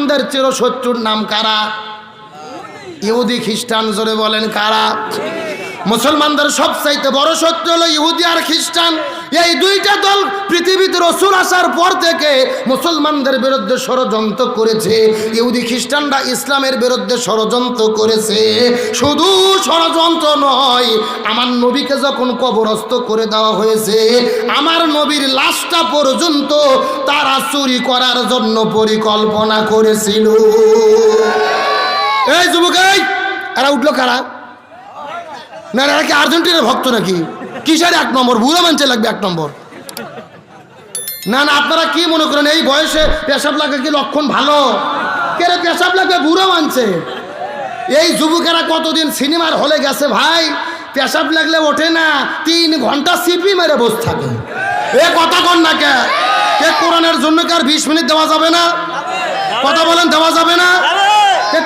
মুসলমানদের চিরশত্রুর নাম কারা? ইহুদি খ্রিস্টান জোরে বলেন কারা? মুসলমানদের সবচাইতে বড় সত্য হলো ইহুদি আর খ্রিস্টান। এই দুইটা দল পৃথিবীতে রসুল আসার পর থেকে মুসলমানদের বিরুদ্ধে ষড়যন্ত্র করেছে। ইহুদি খ্রিস্টানরা ইসলামের বিরুদ্ধে ষড়যন্ত্র করেছে। শুধু ষড়যন্ত্র নয়, আমার নবীকে যখন কবরস্থ করে দেওয়া হয়েছে, আমার নবীর লাশটা পর্যন্ত তারা চুরি করার জন্য পরিকল্পনা করেছিল। এই যুবক এরা উঠল কারা? না এরা কি আর্জেন্টিনার ভক্ত নাকি? কিসের এক নম্বর? বুড়ো মানছে লাগবে এক নম্বর। না না আপনারা কি মনে করেন এই বয়সে পেশাব লাগবে কি লক্ষণ ভালো? কেরে পেশাব লাগবে বুড়ো মানছে। এই যুবকেরা কতদিন সিনেমার হলে গেছে ভাই? পেশাব লাগলে ওঠে না তিন ঘণ্টা সিপি মেরে বসে থাকে। এ কথা কন না কে? এ কোরআনের জন্য কি আর বিশ মিনিট দেওয়া যাবে না? কথা বলেন দেওয়া যাবে না?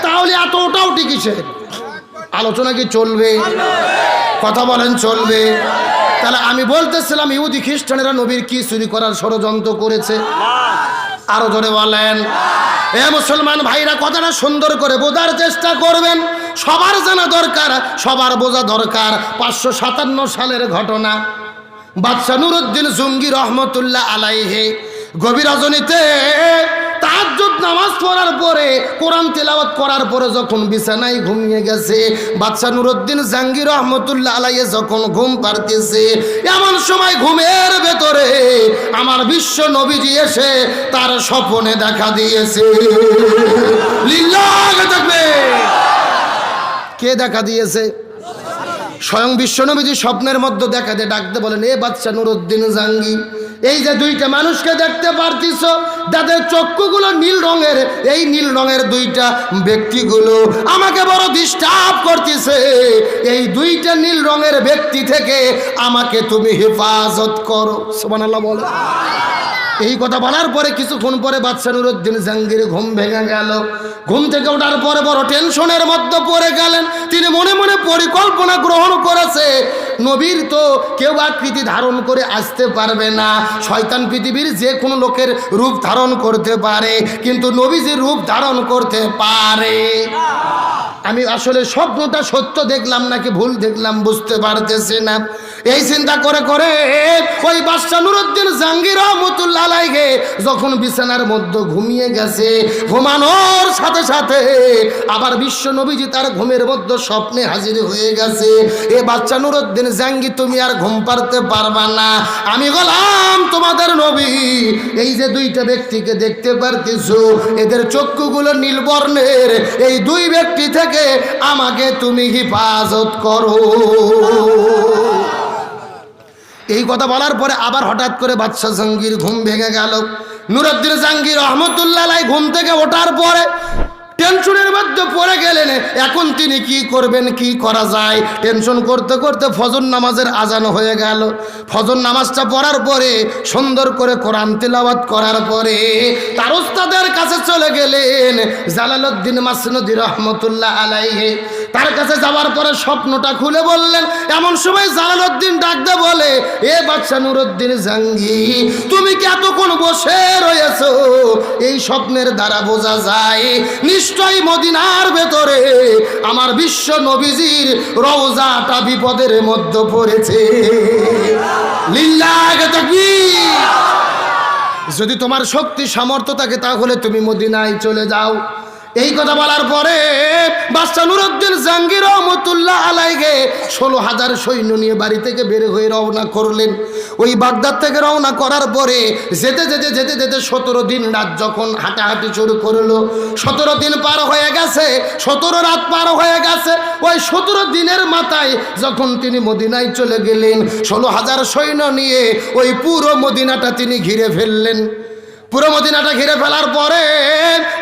তাহলে এত ওটাও টিকিছে? আলোচনা কি চলবে? কথা বলেন, চলবে। তাহলে আমি বলতেছিলাম, ইহুদি খ্রিস্টানেরা নবীর কি চুরি করার ষড়যন্ত্র করেছে? আরও ধরে বলেন। এ মুসলমান ভাইরা, কথাটা সুন্দর করে বোঝার চেষ্টা করবেন। সবার জানা দরকার, সবার বোঝা দরকার। পাঁচশো সাতান্ন সালের ঘটনা। বাদশাহ নুরুদ্দিন জঙ্গি রহমতুল্লাহ আলাইহে গভীর রজনীতে তাহাজ্জুদ নামাজ পড়ার পরে, কোরআন তেলাওয়াত করার পরে যখন বিছানায় ঘুমিয়ে গেছে বাদশাহ নুরুদ্দিন জাঙ্গির রহমতুল্লাহ আলাইয়ে যখন ঘুম পারতেছে এমন সময় ঘুমের ভেতরে আমার বিশ্ব নবীজি এসে তার স্বপনে দেখা দিয়েছে। থাকবে কে দেখা দিয়েছে? স্বয়ং বিশ্বনবীজি স্বপ্নের মধ্যে দেখা দিয়ে ডাকতে বলেন, এ বাচ্চা নুরুদ্দিন জাঙ্গি এই যে দুইটা মানুষকে দেখতে পারতিস যাদের চক্ষুগুলো নীল রঙের, এই নীল রঙের দুইটা ব্যক্তিগুলো আমাকে বড় ডিস্টার্ব করতেছে। এই দুইটা নীল রঙের ব্যক্তি থেকে আমাকে তুমি হেফাজত করো। সুবহানাল্লাহ বলো। এই কথা বলার পরে কিছুক্ষণ পরে বাদশা নুরুদ্দিন জাহাঙ্গীর ঘুম ভেঙে গেল। ঘুম থেকে ওঠার পরে বড় টেনশনের মধ্যে পড়ে গেলেন। তিনি মনে মনে পরিকল্পনা গ্রহণ করেছে। নবীর তো কেউ আকৃতি ধারণ করে আসতে পারবে না। শয়তান পৃথিবীর যে কোনো লোকের রূপ ধারণ করতে পারে, কিন্তু নবী যে রূপ ধারণ করতে পারে। আমি আসলে স্বপ্নটা সত্য দেখলাম নাকি ভুল দেখলাম বুঝতে পারতেছি না। এই চিন্তা করে করে ওই বাদশা নুরুদ্দিন জাঙ্গির রহমতুল্লাহ আলাইকে যখন বিছানার মধ্যে ঘুমিয়ে গেছে, ঘুমানোর সাথে সাথে আবার বিশ্ব নবীজি তার ঘুমের মধ্যে স্বপ্নে হাজির হয়ে গেছে। এ বাচ্চা নুরুদ্দিন জাঙ্গি তুমি আর ঘুম পারতে পারবা না। আমি গলাম তোমাদের নবী, এই যে দুইটা ব্যক্তিকে দেখতে পারতেছো, এদের চক্ষুগুলো নীলবর্ণের, এই দুই ব্যক্তি থেকে আমাকে তুমি হিফাজত করো। এই কথা বলার পরে আবার হঠাৎ করে বাদশাহ জঙ্গির ঘুম ভেঙে গেল। নুরুদ্দিন জাঙ্গির রহমতুল্লাহ ঘুম থেকে ওঠার পরে টেনশনের মধ্যে পড়ে গেলেন, এখন তিনি কি করবেন, কি করা যায়? টেনশন করতে করতে ফজর নামাজের আজান হয়ে গেল। ফজর নামাজটা পড়ার পরে, সুন্দর করে কোরআন তেলাওয়াত করার পরে, তার ওস্তাদের কাছে চলে গেলেন, জালালউদ্দিন মাসনদি রহমতুল্লাহ আলাইহে। তার কাছে যাওয়ার পরে স্বপ্নটা খুলে বললেন, এমন সময় জালালউদ্দিন ডাকতে বলে, এ বাদশা নুরুদ্দিন জাঙ্গি, তুমি কি এতক্ষণ বসে রয়েছো? এই স্বপ্নের দ্বারা বোঝা যায়, নিশ্চয়ই মদিনার ভেতরে আমার বিশ্ব নবীজির রওজাটা বিপদের মধ্যে পড়েছে। লিল্লাহ তাকবীর। যদি তোমার শক্তি সামর্থ্য থাকে, তাহলে তুমি মদিনায় চলে যাও। এই কথা বলার পরে বাদশাহ নুরুদ্দিন জাঙ্গির রহমতুল্লাহ আলাইকে ষোলো হাজার সৈন্য নিয়ে বাড়ি থেকে বের হয়ে রওনা করলেন। ওই বাগদাদ থেকে রওনা করার পরে যেতে যেতে যেতে যেতে সতেরো দিন রাত যখন হাঁটাহাঁটি শুরু করল, সতেরো দিন পার হয়ে গেছে, সতেরো রাত পার হয়ে গেছে, ওই সতেরো দিনের মাথায় যখন তিনি মদিনায় চলে গেলেন, ষোলো হাজার সৈন্য নিয়ে ওই পুরো মদিনাটা তিনি ঘিরে ফেললেন। পুরো মদিনাটা ঘিরে ফেলার পরে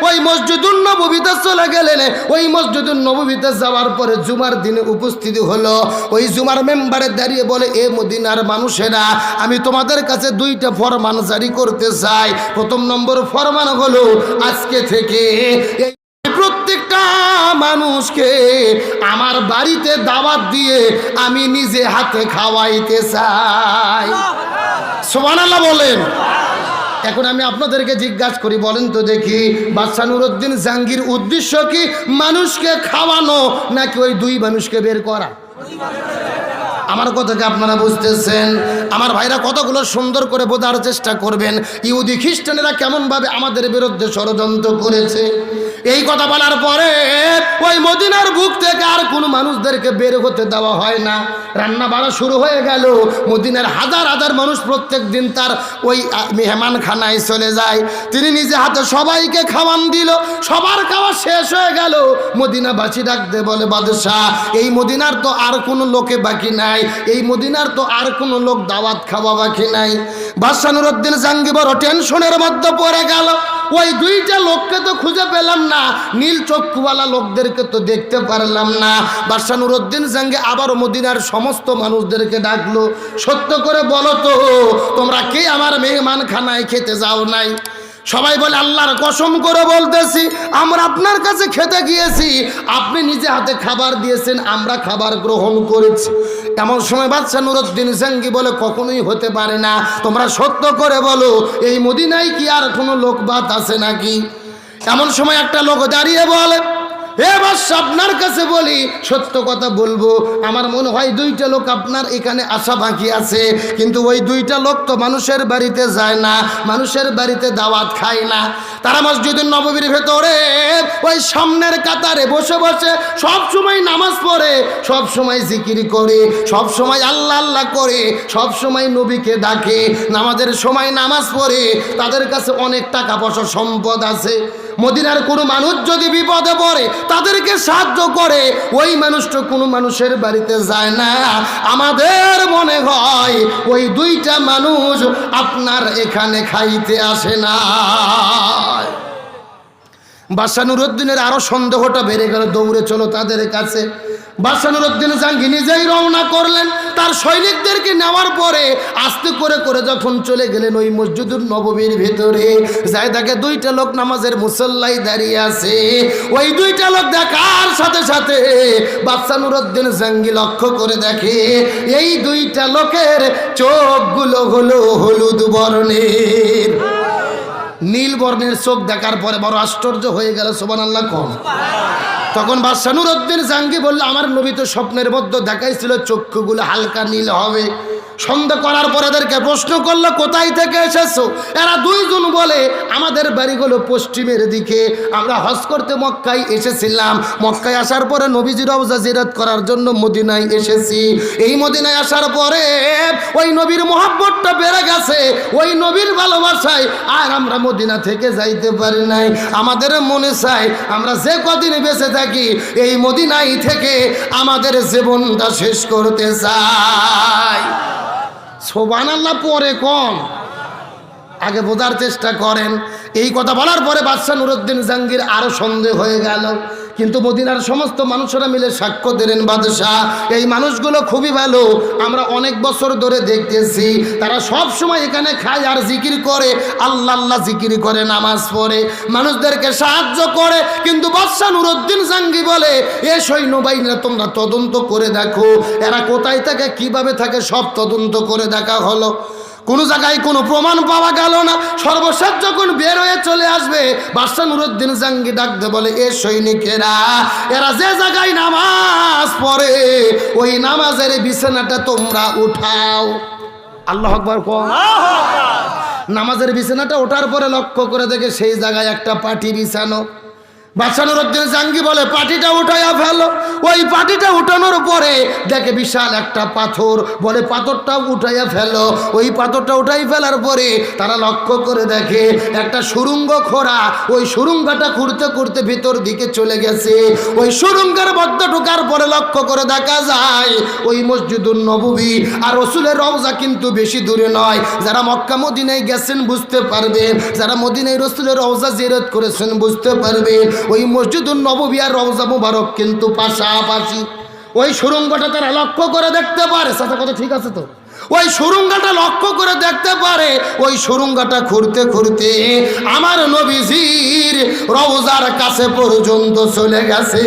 ওই মসজিদুল নবীতে চলে গেলেন। ওই মসজিদুল নবীতে যাওয়ার পরে জুমার দিনে উপস্থিত হলো। ওই জুমার মেম্বারে দাঁড়িয়ে বলে, এ মদিনার মানুষেরা, আমি তোমাদের কাছে দুইটা ফরমান জারি করতে চাই। প্রথম নম্বর ফরমান হলো, আজকে থেকে এই প্রত্যেকটা মানুষকে আমার বাড়িতে দাওয়াত দিয়ে আমি নিজে হাতে খাওয়াইতে চাই। সোমানাল্লাহ বলেন। এখন আমি আপনাদেরকে জিজ্ঞাসা করি, বলেন তো দেখি, বাদশাহ নুরুদ্দিন জাহাঙ্গীর উদ্দেশ্য কি মানুষকে খাওয়ানো নাকি ওই দুই মানুষকে বের করা? আমার কথাকে আপনারা বুঝতেছেন? আমার ভাইরা কতগুলো সুন্দর করে বোঝার চেষ্টা করবেন। ইহুদি খ্রিস্টানেরা কেমনভাবে আমাদের বিরুদ্ধে ষড়যন্ত্র করেছে? এই কথা বলার পরে ওই মদিনার বুক থেকে আর কোনো মানুষদেরকে বের হতে দেওয়া হয় না। রান্না বাড়া শুরু হয়ে গেল। মদিনার হাজার হাজার মানুষ প্রত্যেক দিন তার ওই আহ, মেহমানখানায় চলে যায়। তিনি নিজে হাতে সবাইকে খাওয়ান দিল। সবার খাওয়া শেষ হয়ে গেল। মদিনাবাসী ডাকতে বলে বাদশাহ এই মদিনার তো আর কোনো লোকে বাকি নাই। এই মদিনার তো আর কোনো লোক দাওয়াত খাওয়া বাকি নাই। বাদশাহ নুরুদ্দিন জাঙ্গি বড় টেনশনের মধ্যে পড়ে গেল। ওই দুইটা লোককে তো খুঁজে পেলাম না। নীল চক্ষুওয়ালা লোকদেরকে তো দেখতে পারলাম না। বাদশাহ নুরুদ্দিন জাঙ্গে আবার মদিনার সমস্ত মানুষদেরকে ডাকলো। সত্য করে বলো তো, তোমরা কে আমার মেহমান খানায় খেতে যাও নাই? সবাই বলে, আল্লাহর কসম করে বলতেছি, আমরা আপনার কাছে খেতে গিয়েছি। আপনি নিজে হাতে খাবার দিয়েছেন, আমরা খাবার গ্রহণ করেছি। এমন সময় বাচ্চা নুরুদ্দিন জাঙ্গি বলে, কখনোই হতে পারে না। তোমরা সত্য করে বলো, এই মদিনায় কি আর কোনো লোকবাদ আছে নাকি? এমন সময় একটা লোক দাঁড়িয়ে বলে এবার আপনার কাছে বলি, সত্য কথা বলব, আমার মনে হয় দুইটা লোক আপনার এখানে আসা বাকি আছে, কিন্তু ওই দুইটা লোক তো মানুষের বাড়িতে যায় না, মানুষের বাড়িতে দাওয়াত খায় না। তারা মসজিদের নববীর ভেতরে, ওই সামনের কাতারে বসে বসে সব সময় নামাজ পড়ে, সব সময় জিকির করে, সব সময় আল্লাহ আল্লাহ করে, সব সময় নবীকে ডাকে, নামাজের সময় নামাজ পড়ে, তাদের কাছে অনেক টাকা পয়সা সম্পদ আছে। মদিনার কোনো মানুষ যদি বিপদে পড়ে তাদেরকে সাহায্য করে, ওই মানুষটা কোনো মানুষের বাড়িতে যায় না। আমাদের মনে হয় ওই দুইটা মানুষ আপনার এখানে খাইতে আসে না। বাসানুরুদ্দিনের আরও সন্দেহটা বেড়ে গেল, দৌড়ে চলো তাদের কাছে। বাসানুরুদ্দিন জাঙ্গি নিজেই রওনা করলেন তার সৈনিকদেরকে নেওয়ার পরে আস্তে করে করে যখন চলে গেলেন ওই মসজিদুর নবমীর ভেতরে যাই তাকে দুইটা লোক নামাজের মুসল্লাই দাঁড়িয়ে আছে। ওই দুইটা লোক দেখার সাথে সাথে বাদশানুরুদ্দিন জাঙ্গি লক্ষ্য করে দেখে, এই দুইটা লোকের চোখগুলো হলো হলুদ বর্ণের। নীল বর্ণের চোখ দেখার পরে বড় আশ্চর্য হয়ে গেল সোবান আল্লাহ কম তখন বাদশাহ নুরুদ্দিন জাঙ্গি বলল, আমার নবী তো স্বপ্নের মধ্যে দেখাইছিল, চক্ষুগুলো হালকা নীল হবে। সন্দেহ করার পর এদেরকে প্রশ্ন করল, কোথায় থেকে এসেছ? এরা দুইজন বলে, আমাদের বাড়িগুলো পশ্চিমের দিকে। আমরা হজ করতে মক্কায় এসেছিলাম। মক্কায় আসার পরে নবীজির রওজা জিরাত করার জন্য মদিনায় এসেছি। এই মদিনায় আসার পরে ওই নবীর মহাব্বতটা বেড়ে গেছে। ওই নবীর ভালোবাসায় আর আমরা মদিনা থেকে যাইতে পারি নাই। আমাদের মনে চাই আমরা যে কদিন বেঁচে থাকি, এই মদিনাই থেকে আমাদের জীবনটা শেষ করতে চাই। সোবান আল্লাহ পরে কম আগে বোঝার চেষ্টা করেন। এই কথা বলার পরে বাদশাহ নুরুদ্দিন জাহাঙ্গীর আরও সন্দেহ হয়ে গেল। কিন্তু মদিনার সমস্ত মানুষেরা মিলে সাক্ষ্য দিলেন, বাদশাহ, এই মানুষগুলো খুবই ভালো। আমরা অনেক বছর ধরে দেখতেছি, তারা সব সময় এখানে খায় আর জিকির করে। আল্লাহ আল্লাহ জিকির করে, নামাজ পড়ে, মানুষদেরকে সাহায্য করে। কিন্তু বাদশাহ নুরুদ্দিন জাঙ্গি বলে, এ সৈন্যবাহিনীরা তোমরা তদন্ত করে দেখো। এরা কোথায় থাকে, কীভাবে থাকে, সব তদন্ত করে দেখা হলো। কোনো জায়গায় কোনো প্রমাণ পাওয়া গেল না। সর্বশেষ যখন বের হয়ে চলে আসবে বাদশাহ নুরুদ্দিন জাঙ্গি ডাকতে বলে এ সৈনিকেরা এরা যে জায়গায় নামাজ পড়ে ওই নামাজের বিছানাটা তোমরা উঠাও। আল্লাহ আকবর কম নামাজের বিছানাটা ওঠার পরে লক্ষ্য করে দেখে সেই জায়গায় একটা পাটি বিছানো। বাচ্চানোর উদ্দিন জাঙ্গি বলে, পাটিটা উঠাইয়া ফেলো। ওই পাটিটা উঠানোর পরে দেখে বিশাল একটা পাথর বলে পাথরটা উঠাইয়া ফেলো। ওই পাথরটা উঠাই ফেলার পরে তারা লক্ষ্য করে দেখে একটা সুরুঙ্গ খোরা ওই সুরঙ্গটা খুঁড়তে খুঁড়তে ভিতর দিকে চলে গেছে। ওই সুরঙ্গের মধ্যে ঢোকার পরে লক্ষ্য করে দেখা যায়, ওই মসজিদুল নববী আর রসুলের রওজা কিন্তু বেশি দূরে নয়। যারা মক্কা মদিনায় গেছেন বুঝতে পারবে যারা মদিনায় রসুলের রওজা জেরত করেছেন বুঝতে পারবে ওই মসজিদুল নববী আর রওজা মুবারক কিন্তু পাশাপাশি ওই সুরঙ্গটা তারা লক্ষ্য করে দেখতে পারে। সাথে কথা ঠিক আছে তো? ওই সুরঙ্গাটা লক্ষ্য করে দেখতে পারে, ওই সুরঙ্গাটা খুঁড়তে খুঁড়তে আমার নবীজির রওজার কাছে পর্যন্ত চলে গেছে।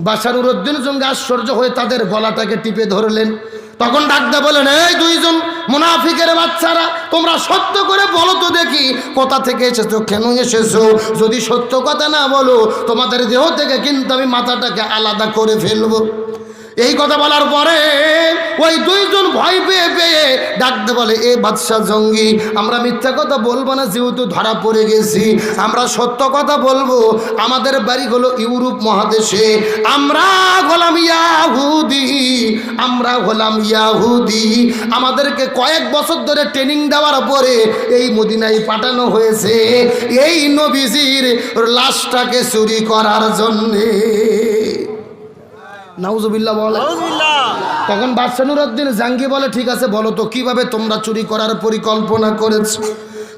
বাসারুর উদ্দিন সঙ্গে আশ্চর্য হয়ে তাদের গলাটাকে টিপে ধরলেন। তখন ডাকতে বলেন এই দুইজন মুনাফিকের বাচ্চারা, তোমরা সত্য করে বলো তো দেখি, কোথা থেকে এসেছ, কেন এসেছ? যদি সত্য কথা না বলো, তোমাদের দেহ থেকে কিন্তু আমি মাথাটাকে আলাদা করে ফেলব। এই কথা বলার পরে ওই দুইজন ভয় পেয়ে পেয়ে ডাকতে বলে, এ বাদশাহ জঙ্গি, আমরা মিথ্যা কথা বলব না, যেহেতু ধরা পড়ে গেছি। আমরা সত্য কথা বলব। আমাদের বাড়ি হলো ইউরোপ মহাদেশে। আমরা হলাম ইয়াহুদি, আমরা হলাম ইয়াহুদি। আমাদেরকে কয়েক বছর ধরে ট্রেনিং দেওয়ার পরে এই মদিনায় পাঠানো হয়েছে। এই নবীজির লাশটাকে চুরি করার জন্যে। নাউজুবিল্লাহ বলে। তখন বাদশানুরউদ্দিন জাঙ্গি বলে ঠিক আছে বলো তো কীভাবে তোমরা চুরি করার পরিকল্পনা করেছ?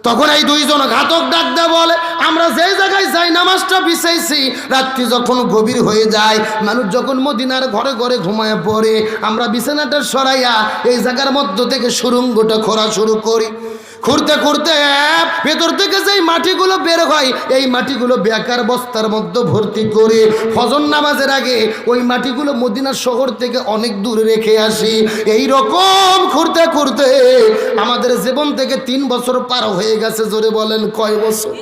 তখন এই দুইজন ঘাতক ডাক দেয় বলে আমরা যে জায়গায় যাই নামাজটা বিছাইছি। রাত্রি যখন গভীর হয়ে যায় মানুষ যখন মদিনার ঘরে ঘরে ঘুমায় পড়ে আমরা বিছানাটা সরাইয়া এই জায়গার মধ্য থেকে সুরঙ্গটা খোঁড়া শুরু করি। খুঁড়তে খুঁড়তে ভেতর থেকে যেই মাটিগুলো বের হয়, এই মাটিগুলো বেকার বস্তার মধ্যে ভর্তি করে ফজর নামাজের আগে ওই মাটিগুলো মদিনা শহর থেকে অনেক দূরে রেখে আসি। এই রকম খুঁড়তে খুঁড়তে আমাদের জীবন থেকে তিন বছর পার হয়ে গেছে, জোরে বলেন, কয় বছর?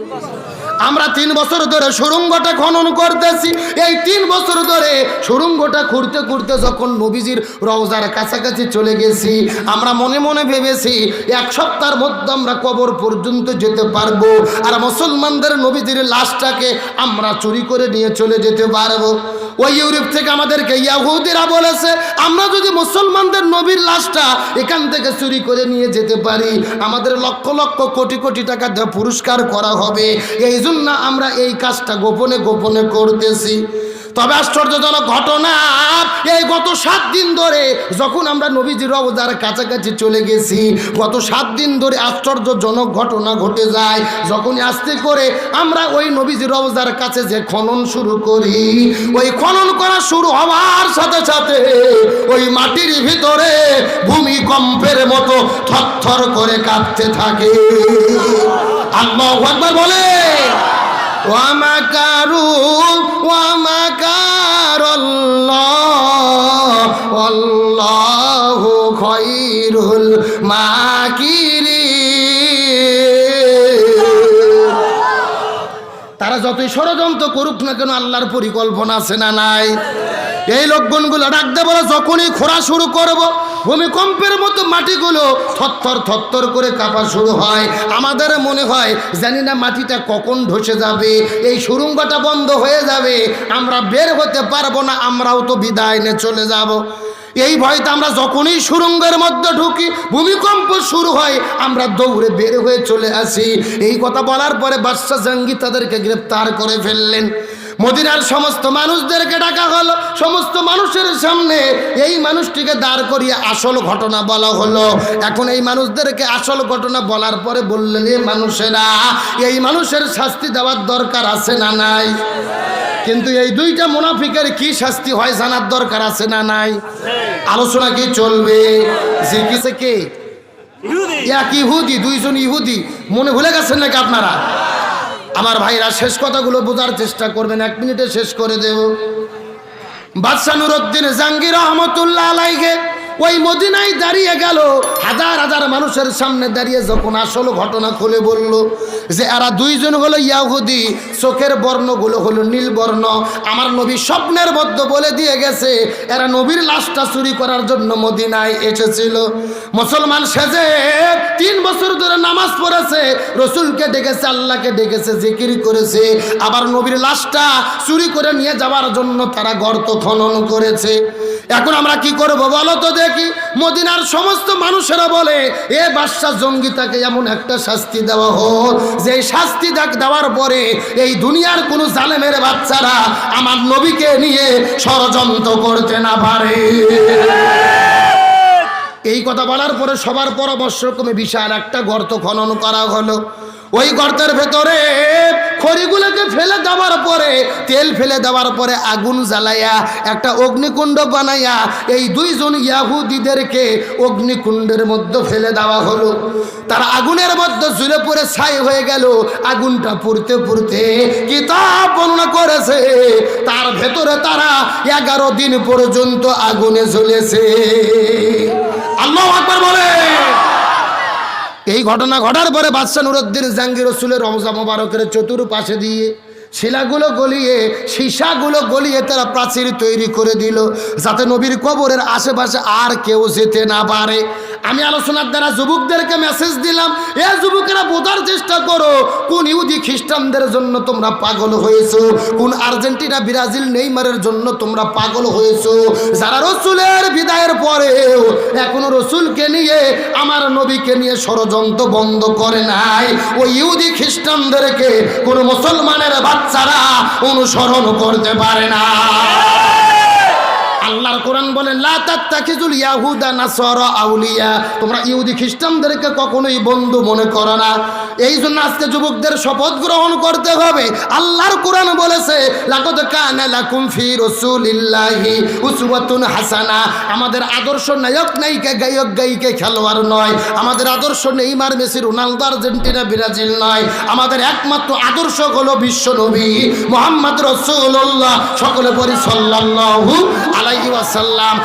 আমরা তিন বছর ধরে সুরঙ্গটা খনন করতেছি। এই তিন বছর ধরে সুরঙ্গটা খুঁড়তে খুঁড়তে যখন নবীজির রওজার কাছাকাছি চলে গেছি, আমরা মনে মনে ভেবেছি, এক সপ্তাহের মধ্যে আমরা কবর পর্যন্ত যেতে পারব আর মুসলমানদের নবীজির লাশটাকে আমরা চুরি করে নিয়ে চলে যেতে পারব। ওই ইউরোপ থেকে আমাদেরকে ইয়াহুদিরা বলেছে, আমরা যদি মুসলমানদের নবীর লাশটা এখান থেকে চুরি করে নিয়ে যেতে পারি, আমাদের লক্ষ লক্ষ কোটি কোটি টাকা পুরস্কার করা হবে। এই জন্য আমরা এই কাজটা গোপনে গোপনে করতেছি। তবে আশ্চর্যজনক ঘটনা, এই গত সাত দিন ধরে যখন আমরা নবীজি রওজার কাছাকাছি চলে গেছি, গত সাত দিন ধরে আশ্চর্যজনক ঘটনা ঘটে যায়। যখনই আস্তে করে আমরা ওই নবীজি রওজার কাছে যে খনন শুরু করি, ওই খনন করা শুরু হওয়ার সাথে সাথে ওই মাটির ভিতরে ভূমিকম্পের মতো থরথর করে কাঁপতে থাকে। একবার বলে। ওয়ামাকারু ওয়ামাকারল্লাহ অল্লাহু খৈরুল মাকিরি যতই ষড়যন্ত্র করুক না কেন, আল্লাহর পরিকল্পনা আছে না নাই? এই লোকগুনগুলো ডাকতে বলে, যখনই খোঁড়া শুরু করব, ভূমিকম্পের মতো মাটিগুলো থরথর থরথর করে কাঁপা শুরু হয়। আমাদের মনে হয় জানি না মাটিটা কখন ধসে যাবে, এই সুরঙ্গটা বন্ধ হয়ে যাবে, আমরা বের হতে পারব না, আমরাও তো বিদায় নিয়ে চলে যাব। এই ভয়তে আমরা যখনই সুরঙ্গের মধ্যে ঢুকি, ভূমিকম্প শুরু হয়, আমরা দৌড়ে বের হয়ে চলে আসি। এই কথা বলার পরে বাদশাহ জাঙ্গি তাদেরকে গ্রেপ্তার করে ফেললেন। মদিনার সমস্ত মানুষদেরকে ডাকা হলো। সমস্ত মানুষের সামনে এই মানুষটিকে দাঁড় করিয়ে আসল ঘটনা বলা হলো। এখন এই মানুষদেরকে আসল ঘটনা বলার পরে বললেন এ মানুষেরা এই মানুষের শাস্তি দেওয়ার দরকার আছে না নাই? কিন্তু এই দুইটা মুনাফিকের কি শাস্তি হয় জানার দরকার আছে না নাই? আলোচনা কি চলবে? জিজ্ঞেসে কে? এক ইহুদি দুইজন ইহুদি। মনে ভুলে গেছেন নাকি আপনারা? আমার ভাইরা শেষ কথাগুলো বোঝার চেষ্টা করবেন, এক মিনিটে শেষ করে দেব। বাদশাহ নুরুদ্দিন জাঙ্গির রহমতুল্লাহ আলাইকে ওই মদিনায় দাঁড়িয়ে গেল। হাজার হাজার মানুষের সামনে দাঁড়িয়ে যখন আসল ঘটনা খুলে বলল যে, এরা দুইজন হলো ইয়াহুদি, চোখের বর্ণগুলো হলো নীল বর্ণ। আমার নবী স্বপ্নের মধ্যে বলে দিয়ে গেছে, এরা নবীর লাশটা চুরি করার জন্য মদিনায় এসেছিল। মুসলমান সেজে তিন বছর ধরে নামাজ পড়েছে, রসুলকে ডেকেছে, আল্লাহকে ডেকেছে, জিকির করেছে। আবার নবীর লাশটা চুরি করে নিয়ে যাওয়ার জন্য তারা গর্ত খনন করেছে। এখন আমরা কি করব বলো তো দেখি মদিনার সমস্ত মানুষেরা বলে, এ বাদশাহ জঙ্গি তাকে এমন একটা শাস্তি দেওয়া হোক। যে শাস্তি দেওয়ার পরে এই দুনিয়ার কোনো জালেমের বাচ্চারা আমার নবীকে নিয়ে ষড়যন্ত্র করতে না পারে। এই কথা বলার পরে সবার পরামর্শ ক্রমে বিশাল একটা গর্ত খনন করা হলো। ওই গর্তের ভেতরে খড়িগুলোকে ফেলে দেওয়ার পরে, তেল ফেলে দেওয়ার পরে আগুন জ্বালাইয়া একটা অগ্নিকুণ্ড বানাইয়া এই দুইজন ইয়াহুদিদেরকে অগ্নিকুণ্ডের মধ্যে ফেলে দেওয়া হলো। তার আগুনের মধ্যে ঝুলে পড়ে ছাই হয়ে গেল। আগুনটা পুড়তে পুড়তে কিতাব বর্ণনা করেছে, তার ভেতরে তারা এগারো দিন পর্যন্ত আগুনে জ্বলেছে। আল্লাহ আকবার বলে এই ঘটনা ঘটার পরে বাদশাহ নুরুদ্দিন জাহাঙ্গীর রসুলের রমজা মোবারকের চতুর্পাশে দিয়ে শিলাগুলো গলিয়ে, সীসাগুলো গলিয়ে তারা প্রাচীর তৈরি করে দিল, যাতে নবীর কবরের আশেপাশে আর কেউ যেতে না পারে। আলোচনার দ্বারা যুবকদেরকে মেসেজ দিলাম, এ যুবকেরা বোঝার চেষ্টা করো, কোন ইহুদি খ্রিস্টানদের জন্য তোমরা পাগল হয়েছো? কোন আর্জেন্টিনা, ব্রাজিল, নেইমারের জন্য তোমরা পাগল হয়েছো? যারা রসুলের বিদায়ের পরেও এখনও রসুলকে নিয়ে, আমার নবীকে নিয়ে ষড়যন্ত্র বন্ধ করে নাই। ওই ইহুদি খ্রিস্টানদেরকে কোন মুসলমানের বাচ্চারা অনুসরণ করতে পারে না। আল্লাহর কোরআন বলে আউলিয়া। তোমরা ইহুদি খ্রিস্টানদেরকে কখনোই বন্ধু মনে করো না। এই জন্য আজকে যুবকদের শপথ গ্রহণ করতে হবে। আল্লাহর কোরআন বলেছে হাসানা। আমাদের আদর্শ নায়ক নায়িকা, গায়ক, গায়িকা খেলোয়াড় নয়। আমাদের আদর্শ Neymar, Messi, Ronaldo, Argentina, Brazil নয়। আমাদের একমাত্র আদর্শ হলো বিশ্ব নবী মোহাম্মদ রসুল্লাহ সকলে পরি সাল্লাল্লাহু আলাইহি ওয়াসাল্লাম